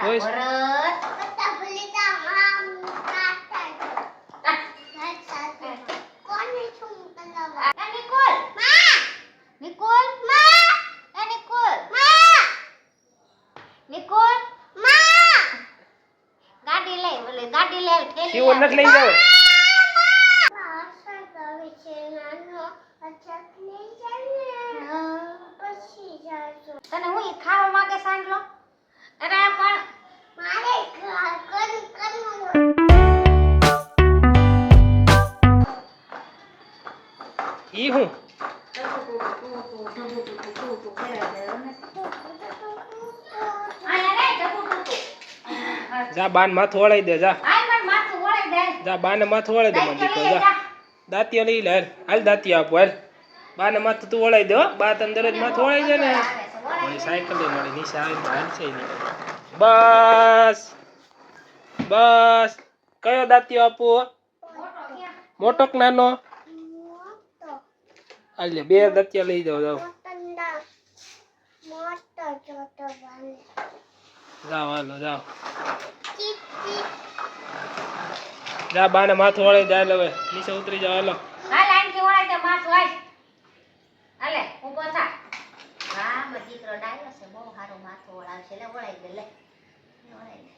બટા ઓય. ભરત બટા ભૂલીતા આમ કાઢતા જો. કોને શું કરવા? આ નિકોલમાં! નિકોલમાં! એ નિકોલમાં! નિકોલમાં! ગાડી લઈ ઓલે ગાડી લે ઠેલી શિવો લે. નથી લઈ જાવ તને હું ઈ ખાવા ઈ હું. જા બાન માથું વળાઈ દે જા. મને જા બાને માથું વળાઈ દે દીકરો જા જા. દાંતિયા લઈ લે હાલ. દાંતિયા આપો હાલ. બાને માથું તું વળાઈ દે બા તને દરરોજ માથું વળાઈ દે ને. મારી સાયકલ લઈ મારી નીચે આવીને હાલ છે બસ. બસ. કયો દાંતિયો આપો? મોટો કે નાનો? હાલ લે બે દાંતિયા લઈ જાઓ જાઓ જાઓ હાલો જાઓ જા બાને માથું દે હાલ હવે નીચે ઉતરી જાવ હાલો હાલ આંટી વળાઈ દે માથું હાલ હાલે ઊભો થા હા મારો દીકરો ડાયો છે બહુ સારો માથું વળાવશે લે વળાઈ દે લે વળાઈ દે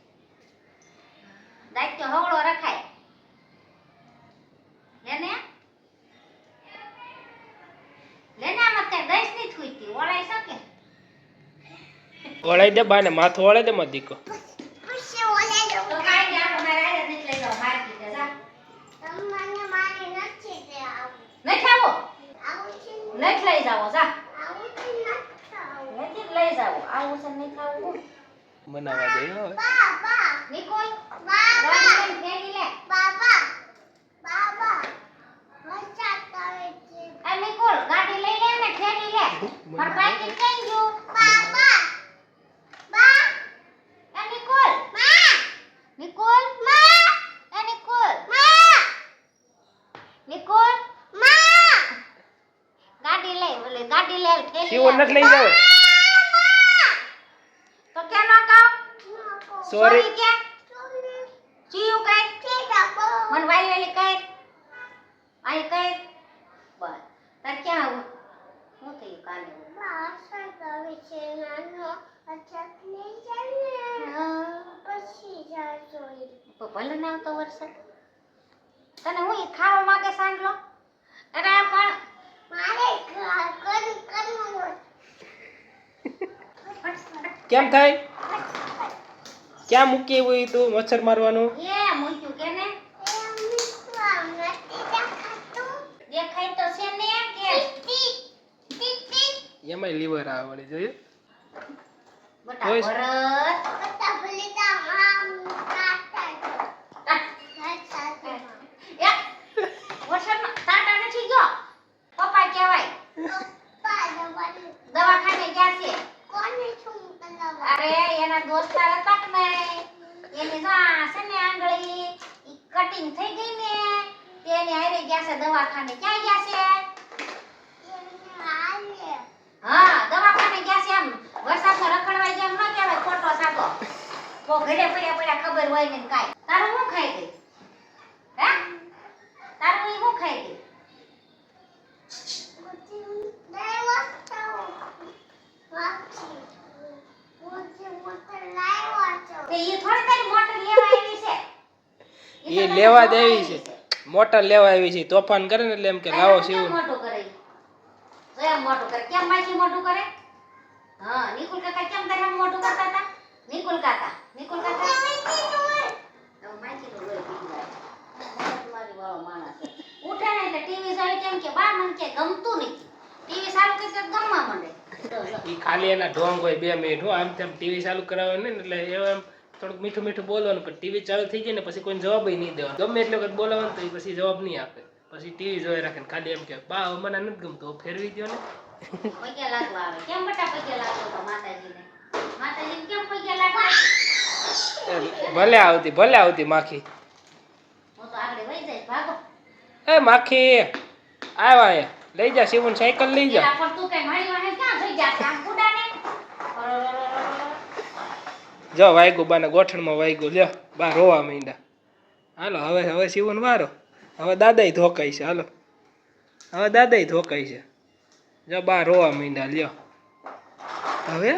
દાયિત્વ હવળો રખાય લેને લેને આમાં તે દઈશની થૂઈતી વળાઈ શકે વળાઈ દે બાને માથું વળાઈ દે મારી દીકરો પછી ઓલા જો તો કાઈ નહીં આપણે મારે આયા નથી લઈ જાઓ માર્કેટ જા તમને મારે નથી તે આવું નથી આવો આવું છે નથી લઈ જાઓ જા આવું છે નથી આવું નથી દે બાને માથું આવું દે નહીં ખાવું બનાવવા દે હો. હવે નિકોલ બાબા બાબા મજા કરે છે આ નિકોલ ગાડી લઈ લે ને ફેરી લે માર પાકીટ કઈ ગયું બાબા બા આ નિકોલમાં નિકોલમાં આ નિકોલમાં નિકોલમાં ગાડી લઈ ઓલે ગાડી લે ફેરી શિવો નથી લઈ જાવ તો કે નો કહો? સોરી કે? ચીયું કઈ? મન વાલી વાલી કઈ? આઈ કઈ? બસ. તાર ક્યાં આવું? હું થયું કાલે? તો ભલે ના આવતો વરસાદ. તને હું ઈ ખાવા માંગે સાંજલો અરે પણ કેમ થાય ક્યાં મૂકી હોય તું મચ્છર મારવાનું? એમાં લીવર આવે વળી જોયું બટા ઓય. ભરત એ વરસાદમાં ટાટા નથી ગયો પપ્પા કહેવાય દવાખાને ગયા છે કોને શું કરવા અરે એના દોસ્તાર હતા કે નહીં એની જો આ છે ને આંગળી ઈ કટિંગ થઈ ગઈ ને. તેની હારે ગયા છે દવાખાને. ક્યાં ગયા છે? હા, દવાખાને ગયા છે એમ વરસાદમાં રખડવાઈ ગયા એમ ન કહેવાય, ખોટો સાતો તો ઘરે પડ્યા પડ્યા ખબર હોય ને કાંઈ. તારું શું ખાઈ ગઈ હે? તારું શું ખાઈ ગઈ ઈ થોડી તારી મોટર લેવા આવી છે ઈ તો એ તને લેવા દેવી છે. મોટર લેવા આવી છે. તોફાન કરે ને એટલે એમ કે લાવો કેમ શિવ મોટું કરે? કેમ મોટું કરે? કેમ માછી મોટું કરે? હા નિકુલ કાકા કેમ તારે મોટું કરતા હતા? નિકુલ કાકા નિકુલ કાકા? ઉઠે ને એટલે ટીવી જોઈ તેમ કે બા મને કે ગમતું નથી. ટીવી ચાલુ કરી તો ગમવા માંડે. એ ખાલી એના ઢોંગ હોય બે મિનિટ હો. આમ તેમ ટીવી ચાલુ કરાવે ને એટલે એમ થોડુંક મીઠું મીઠું બોલવાનું પણ ટીવી ચાલુ થઈ જાય ને પછી કોઈ જવાબ નહીં દેવાનો. ગમે એટલે વખત બોલાવવાનું તો એ પછી જવાબ નહીં આપે. પછી ટીવી જોઈ રાખે ખાલી એમ કે બા મને નથી ગમતું ફેરવી દો ને. પગે લાગવા આવે. કેમ બટા પગે લાગો તો માતાજીને? માતાજીને કેમ પગે લાગવા? એ ભલે આવતી ભલે આવતી માખી. હું તો આગળ વહી જઈશ ભાગો. એ માખી આવ્યા લઈ જા શિવન સાયકલ લઈ જા. પણ તું કઈ મારી વાહે ક્યાં થઈ જા? આમ જો વાગ્યું બાને ગોઠણમાં વાગ્યું લ્યો, બા રોવા માંડ્યા. હાલો, હવે હવે શિવન વારો. હવે દાદાય ધોકાય છે, હાલો. હવે દાદાય ધોકાય છે. જો બા રોવા માંડ્યા, લ્યો. હવે?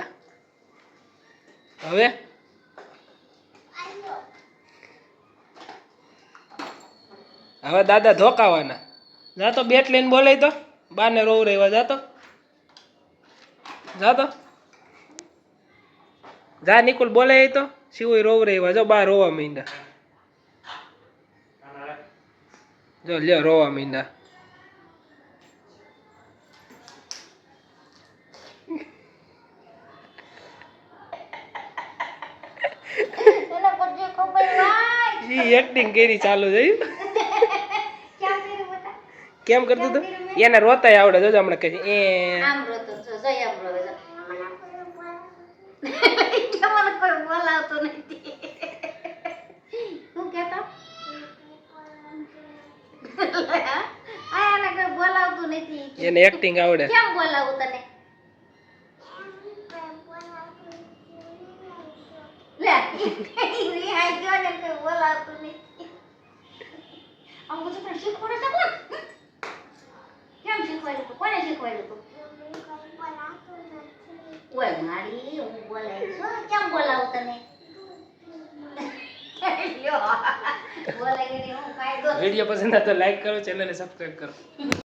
હવે? હવે દાદા ધોકાવાના. જાતો બેટ લઈને બોલાય તો. બાને રોવ રહેવા જાતો. જાતો. જા નિકુલ બોલાય તો. શિવય રોવ રહેવા જો બા રોવા મીંડા જો લ્યો રોવા મીંડા ઈ એક્ટિંગ કરી ચાલુ થયું કેમ કેમ કરતું હતું એને રોતાય આવડે જોજો હમણાં કહે એ. આમ રોતો છો જય આમ રોવે છે તમને કોઈ બોલાવતો નથી. શું કહેતો એને કોઈ બોલાવતું નથી. એને એક્ટિંગ આવડે. કેમ બોલાવું તને? લે ઈ ગયો ને કોઈ બોલાવતું નથી. આમ બધું પણ શીખવાડે છે કોણ? કેમ શીખવાડ્યું તું? કોને શીખવાડ્યું તું? ઓય મારી, હું બોલાવી છું. કેમ બોલાવું કાયદો વીડિયો પસંદ આવે તો લાઈક કરો ચેનલને સબસ્ક્રાઇબ કરો.